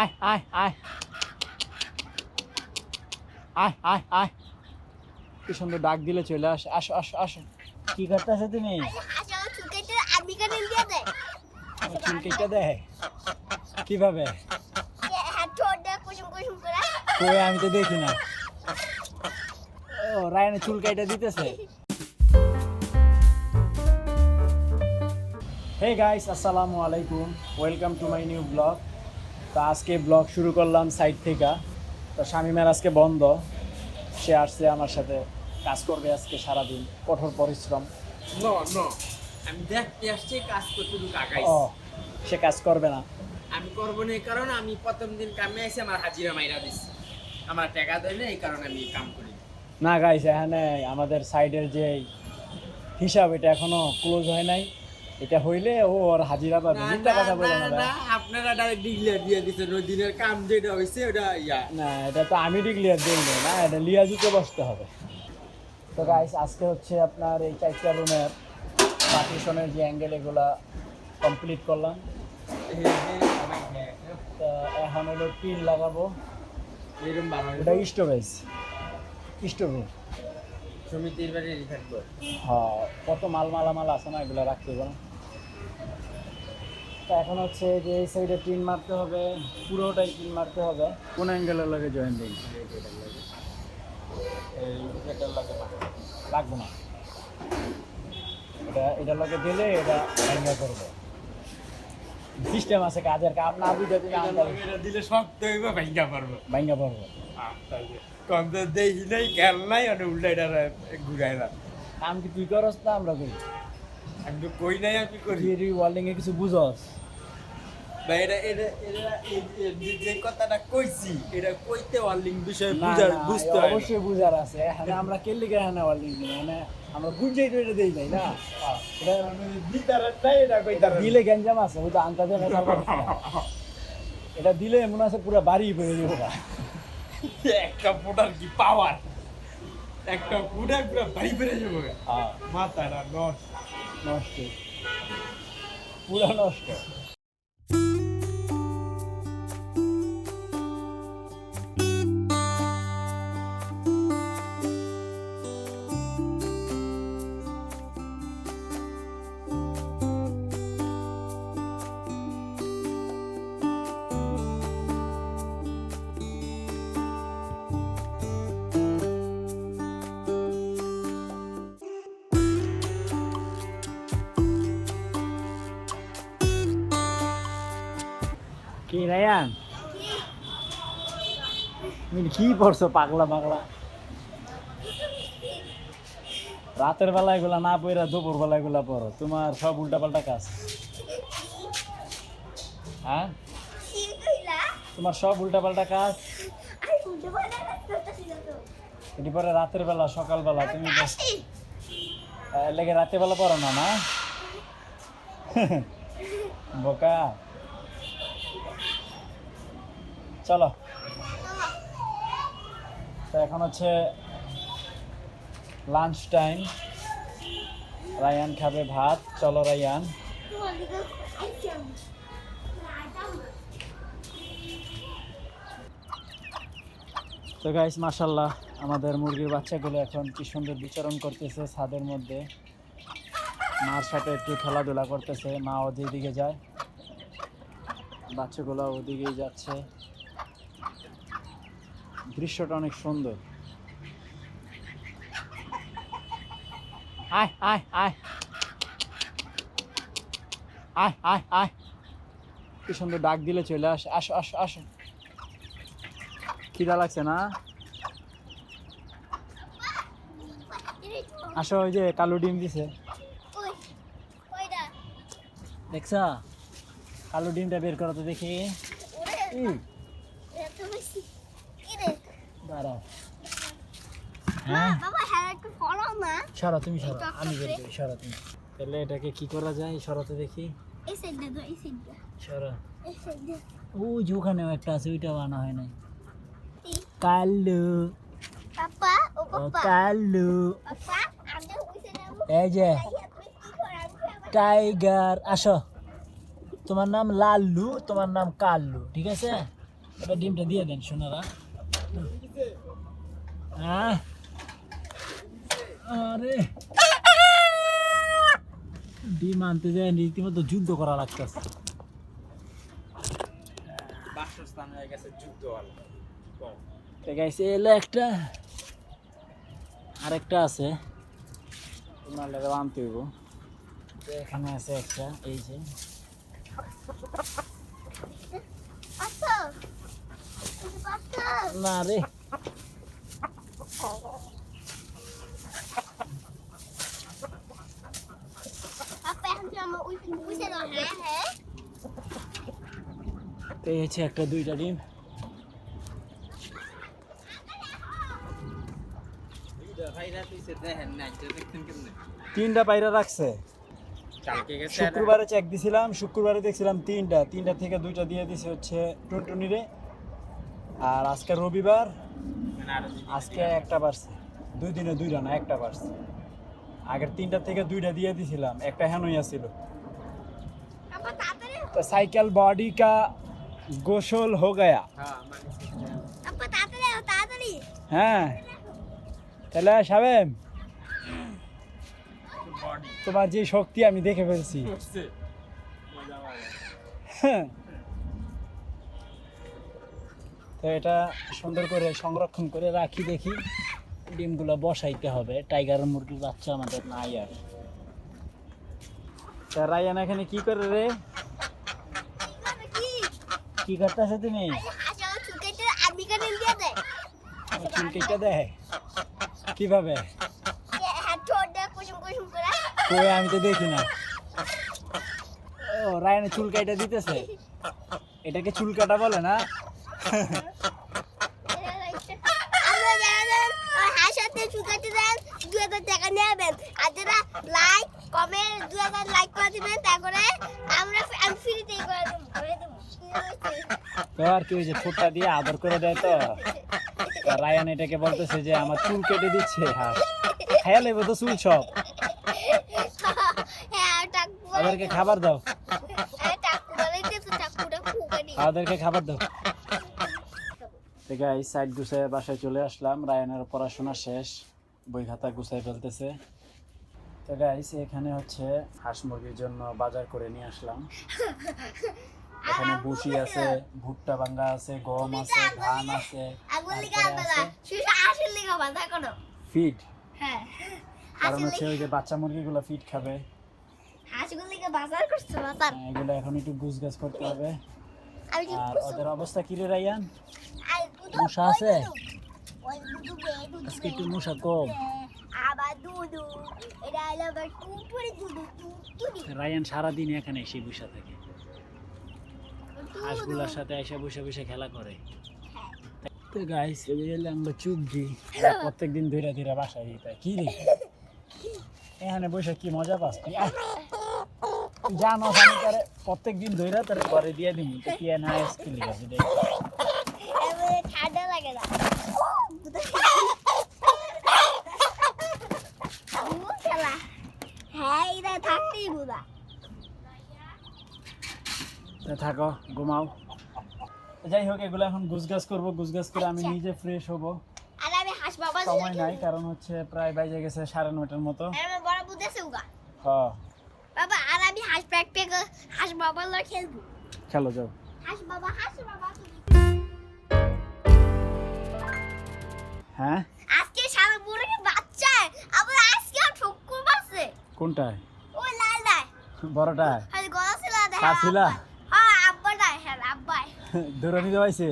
আয় আয় আয় আয় আয় আয় কি সুন্দর ডাক দিলে চলে আস আসো আসো আসো। কি করতেছো তুমি? চুল কেটে দেয় কীভাবে? কই আমি তো দেখি না। ও রায়নে চুল কেটে দিতেছে। হে গাইস আসসালামু আলাইকুম। Welcome to my new blog তো আজকে ব্লগ শুরু করলাম সাইড থেকে। তো স্বামীমের আজকে বন্ধ। সে আসছে আমার সাথে কাজ করবে আজকে সারাদিন কঠোর পরিশ্রম। ন ন আমি দেখতে আসছি কাজ করতে দু কাকাই সে কাজ করবে না। আমি করব না এই কারণে আমি প্রথম দিন কামে আইসি আমার হাজিরা মাইরা দিছি। আমার টাকা দেয় না এই কারণে আমি কাম করি। না গাইস এখানে আমাদের সাইডের যে হিসাব এটা এখনও ক্লোজ হয় নাই। এটা হইলে ও ওর হাজিরা পাবে মিথ্যা কথা বলে না, আপনারা ডাইরেক্ট ডিক্লেয়ার দিয়ে দিচ্ছেন ওই দিনের কাম যেটা হয়েছে ওটা ইয়া। না এটা তো আমি ডিক্লিয়ার দিই না না এটা লিয়াজুকে বসতে হবে। তো গাইস আজকে হচ্ছে আপনার এই চারটা রুমের পার্টিশনের যে অ্যাঙ্গেল এগুলা কমপ্লিট করলাম। তো এখন হলো পিন লাগাবো। এটা স্টোরেজ স্টোরেজ সমিতির বাড়ি থাকব হ্যাঁ কত মাল মালামাল আছে না এগুলো রাখতে না তো এখন হচ্ছে যে এই সাইডে পিন মারতে হবে পুরোটাই পিন মারতে হবে। কোন অ্যাঙ্গেলের লাগে জয়েন দিই এটার লাগে লাগবে না। এটা লগে দিলে এটা ভেঙে করবে। সিস্টেম আছে কাজের কাপ না বুঝে তুমি এটা দিলে শক্ত হইবে ভাঙ্গা পারব ভেঙে পড়বে। কম তো দেখি নাই খেয়াল নাই মানে উল্টা এটা ঘুরাই না কাম কি তুই করস না আমরা করি? আমি তো কই নাই আমি করি। থিওরি ওয়ার্ল্ডিং এ কিছু বুঝস? বা এটা এটা যে- কথাটা কইছি এটা কইতে ওয়ার্লিং বিষয় বুঝার বুঝতে হয় অবশ্যই বুঝার আছে। এখানে আমরা কেলি কে এখানে ওয়ার্ল্ডিং মানে আমরা বুঝাই তো এটা দেই নাই না? এটা আমি নাই এটা এটা দিলে গ্যাঞ্জাম আছে আন্তাজে। এটা দিলে মনে আছে পুরো বাড়ি পেয়ে যাব গা। একটা ফোটার কি পাওয়ার একটা ফুটা পুরো ভাই বেড়ে যাব গা। হ্যাঁ, মাথাটা নষ্ট। নষ্ট। পুরো নষ্ট। কি রায়ান? তুমি কি পড়ছো পাগলা পাগলা? রাতের বেলা এগুলা না পড়া দুপুর বেলা এগুলা পড়ো, তোমার সব উল্টা পাল্টা কাজ। হ্যাঁ? তোমার সব উল্টা পাল্টা কাজ? এটি পরে রাতের বেলা সকাল বেলা তুমি লেগে রাতের বেলা পড়ো না না বোকা। চলো। তো এখন হচ্ছে লাঞ্চ টাইম রায়ান খাবে ভাত। চলো রায়ান। তো গাইস মাশাল্লাহ আমাদের মুরগির বাচ্চাগুলো এখন কি সুন্দর বিচরণ করতেছে ছাদের মধ্যে। মার সাথে একটু খেলাধুলা করতেছে, মা ওদিকে যায়। বাচ্চাগুলো ওদিকেই যাচ্ছে। দৃশ্যটা অনেক সুন্দর। আয় আয় আয়। আয় আয় আয়। কি সুন্দর ডাক দিলে চলে আসে আসো আসো আসো। খিদা লাগছে না? আসো ওই যে কালো ডিম দিছে। দেখছা? কালো ডিমটা বের করো তো দেখি ওরে ই, এত বেশি কি রে দাঁড়াও। হ্যাঁ? বাবা হ্যাঁ সরো তুমি সরো। আমি বের করি সরো তুমি। তাহলে এটাকে কি করা যায়? সরাতে দেখি। সরো। ওই যে ওখানেও একটা আছে ওইটাও আনা হয় নাই। কালু। কালু। এই যে। টাইগার আসো। তোমার নাম লাল্লু তোমার নাম কাল্লু ঠিক আছে? এবার ডিমটা দিয়ে দেন সোনারা। আরে। ডিম আনতে যায় রীতিমতো যুদ্ধ করা লাগতেছে। বাসস্থান হয়ে গেছে যুদ্ধ ঠিক এলো একটা। আরেকটা আছে। তোমার আনতে হইব। এখানে আছে একটা এই যে পাঁচশো পাঁচশো না রে আপা এখন কি আমার উইসে উইসে দাও হ্যাঁ হ্যাঁ তো এই হচ্ছে একটা, দুইটা ডিম। না তিনটা পায়রা রাখছে। শুক্রবারে চেক দিছিলাম, শুক্রবারে দেখছিলাম তিনটা। তিনটা থেকে দুইটা দিয়ে দিছে হচ্ছে টুনটুনিরে। আর আজকে রবিবার আজকে একটা বাড়ছে। দুই দিনে দুইটা না একটা বাড়ছে। আগের তিনটা থেকে দুইটা দিয়ে দিছিলাম একটা হেনই ছিল। সাইকেল বডি কা গোসল হো গয়া। হ্যাঁ, হ্যাঁ। তাহলে সাবেম তোমার যে শক্তি আমি দেখে ফেলছি। হ্যাঁ। তো এটা সুন্দর করে সংরক্ষণ করে রাখি দেখি। ডিমগুলো বসাইতে হবে। টাইগার মুরগির বাচ্চা আমাদের নাই আর। তা রায়ান, এখানে কি করে রে? কি করতেছে তুমি? আমি কেন দিয়ে। চুলকিটা কীভাবে আমি তো দেখি না। ও, রায়ানের চুল কাটা দিতেছে। এটাকে চুল কাটা বলে না? হাসাতে চুকাতে দেন দু হাজার টাকা নেবেন আর যারা লাইক কমেন্ট দু হাজার লাইক করে দিবেন তারপরে আমরা আমি ফ্রিতেই করে দেবো তো আর কি দিয়ে আদর করে দেয় তো? রায়ান এটাকে বলতেছে যে আমার চুল কেটে দিচ্ছে হাস। খাইয়া লেবে তো চুল সব। ওদেরকে খাবার দাও। ওদেরকে খাবার দাও। তো গাইস সাইড গুছায় বাসায় চলে আসলাম। রায়ানের পড়াশোনা শেষ বই খাতা গুছাই ফেলতেছে। তো গাইস এখানে হচ্ছে হাঁস মুরগির জন্য বাজার করে নিয়ে আসলাম। এখানে বুসি আছে ভুট্টা ভাঙ্গা আছে গম আছে ধান আছে ফিড। হ্যাঁ। কারণ হচ্ছে ওই যে বাচ্চা মুরগিগুলো ফিড খাবে। হ্যাঁ, এগুলো এখন একটু গুছ গাছ করতে হবে। আর ওদের অবস্থা কি রে রায়ান? মশা আছে? আজকে একটু মশা কম। রায়ান সারাদিন এখানে এসে বসে থাকে। হাঁসগুলোর সাথে এসে বসে বসে খেলা করে। তো গাইস এগুলো আমরা চুবজি প্রত্যেকদিন ধীরে ধীরে বাসায় দিতে কি রে? এখানে বসে কি মজা পাস জানো আমি তারে প্রত্যেক দিন ধরে তার ঘরে দিয়ে তো কি না ঠান্ডা লাগে না। খেলা হ্যাঁ এটা থাকতেই বুদা থাকো ঘুমাও। যাই হোক এগুলো এখন গুছগাছ করব। গুছগাছ করে আমি নিজে ফ্রেশ হব। আর আমি হাঁস বাবা সময় নাই কারণ হচ্ছে প্রায় বাজে গেছে সাড়ে নটার মতো। হ্যাঁ বাবা আর আমি হাঁস প্যাক প্যাক হাঁস বাবার খেলব। খেলো যাও। হাঁস বাবা হাঁস বাবা। হ্যাঁ? আজকে সারা বুড়োকে বাচ্চা আবার আজকে ঠক্কর মারছে কোনটায়? ওই লাল দায় বড়টায়? আর গলা ছিল ছিলা? হ্যাঁ আব্বা দায় হ্যাঁ আব্বাই দৌড়ানি দেওয়াইছে